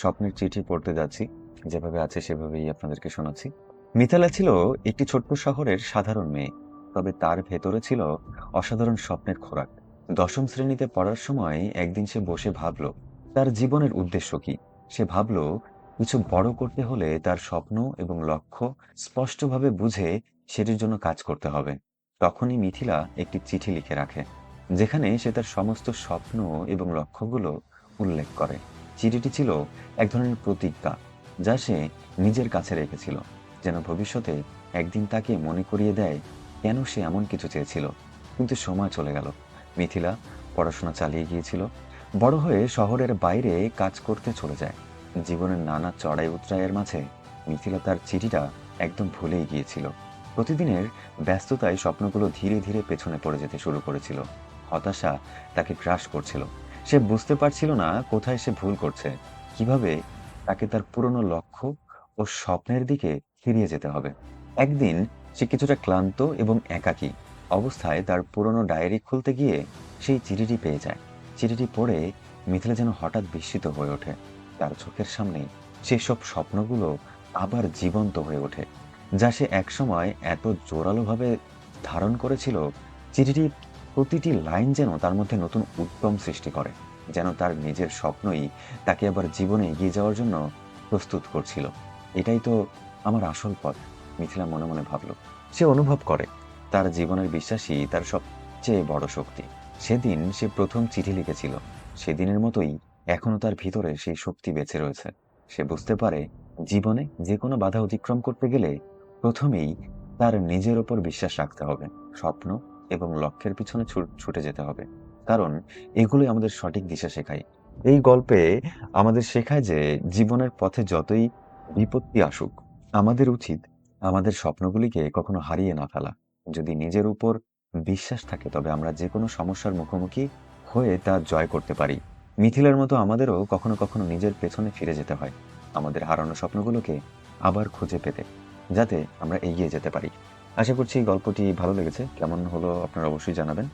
স্বপ্নের চিঠি পড়তে যাচ্ছি, যেভাবে আছে সেভাবেই আপনাদেরকে শোনাচ্ছি। মিথালা ছিল একটি ছোট্ট শহরের সাধারণ মেয়ে, তবে তার ভেতরে ছিল অসাধারণ স্বপ্নের খোরাক। দশম শ্রেণীতে পড়ার সময় একদিন সে বসে ভাবল, তার জীবনের উদ্দেশ্য কি? সে ভাবল, কিছু বড় করতে হলে তার স্বপ্ন এবং লক্ষ্য স্পষ্টভাবে বুঝে সেটির জন্য কাজ করতে হবে। তখনই মিথিলা একটি চিঠি লিখে রাখে, যেখানে সে তার সমস্ত স্বপ্ন এবং লক্ষ্যগুলো উল্লেখ করে। চিঠিটি ছিল এক ধরনের প্রতিজ্ঞা যা সে নিজের কাছে রেখেছিল, যেন ভবিষ্যতে একদিন তাকে মনে করিয়ে দেয় কেন সে এমন কিছু চেয়েছিল। কিন্তু সময় চলে গেল। মিথিলা পড়াশোনা চালিয়ে গিয়েছিল। বড় হয়ে শহরের বাইরে কাজ করতে চলে যায়। জীবনের নানা চড়াই উতরাইয়ের মাঝে মিথিলা তার চিঠিটা একদম ভুলেই গিয়েছিল। প্রতিদিনের ব্যস্ততায় স্বপ্নগুলো ধীরে ধীরে পেছনে পড়ে যেতে শুরু করেছিল। হতাশা তাকে গ্রাস করছিল। সে বুঝতে পারছিল না কোথায় সে ভুল করছে। কীভাবে তাকে তার পুরনো লক্ষ্য ও স্বপ্নের দিকে ফিরিয়ে যেতে হবে। একদিন সে কিছুটা ক্লান্ত এবং একাকী অবস্থায় তার পুরনো ডায়েরি খুলতে গিয়ে সেই চিঠিটি পেয়ে যায়। চিঠিটি পড়ে মিথিলা যেন হঠাৎ বিস্মিত হয়ে ওঠে। তার চোখের সামনে সেসব স্বপ্নগুলো আবার জীবন্ত হয়ে ওঠে, যা সে একসময় এত জোরালোভাবে ধারণ করেছিল। চিঠিটি প্রতিটি লাইন যেন তার মধ্যে নতুন উদ্যম সৃষ্টি করে, যেন তার নিজের স্বপ্নই তাকে আবার জীবনে এগিয়ে যাওয়ার জন্য প্রস্তুত করছিল। এটাই তো আমার আসল পথ, মিথিলা মনে মনে ভাবল। সে অনুভব করে, তার জীবনের বিশ্বাসই তার সবচেয়ে বড় শক্তি। সেদিন সে প্রথম চিঠি লিখেছিল। সেদিনের মতোই এখনও তার ভিতরে সেই শক্তি বেঁচে রয়েছে। সে বুঝতে পারে, জীবনে যে কোনো বাধা অতিক্রম করতে গেলে প্রথমেই তার নিজের ওপর বিশ্বাস রাখতে হবে। স্বপ্ন এবং লক্ষ্যের পিছনে ছুটে যেতে হবে। কারণ এগুলোই আমাদের সঠিক দিশা শেখায়। এই গল্পে আমাদের শেখায় যে জীবনের পথে যতই বিপত্তি আসুক, আমাদের উচিত আমাদের স্বপ্নগুলিকে কখনো হারিয়ে না ফেলা। যদি নিজের উপর বিশ্বাস থাকে, তবে আমরা যে কোনো সমস্যার মুখোমুখি হয়ে তা জয় করতে পারি। মিথিলার মতো আমাদেরও কখনো কখনো নিজের পেছনে ফিরে যেতে হয়। আমাদের হারানো স্বপ্নগুলোকে আবার খুঁজে পেতে, যাতে আমরা এগিয়ে যেতে পারি। আশা করছি গল্পটি ভালো লেগেছে। কেমন হলো আপনারা অবশ্যই জানাবেন।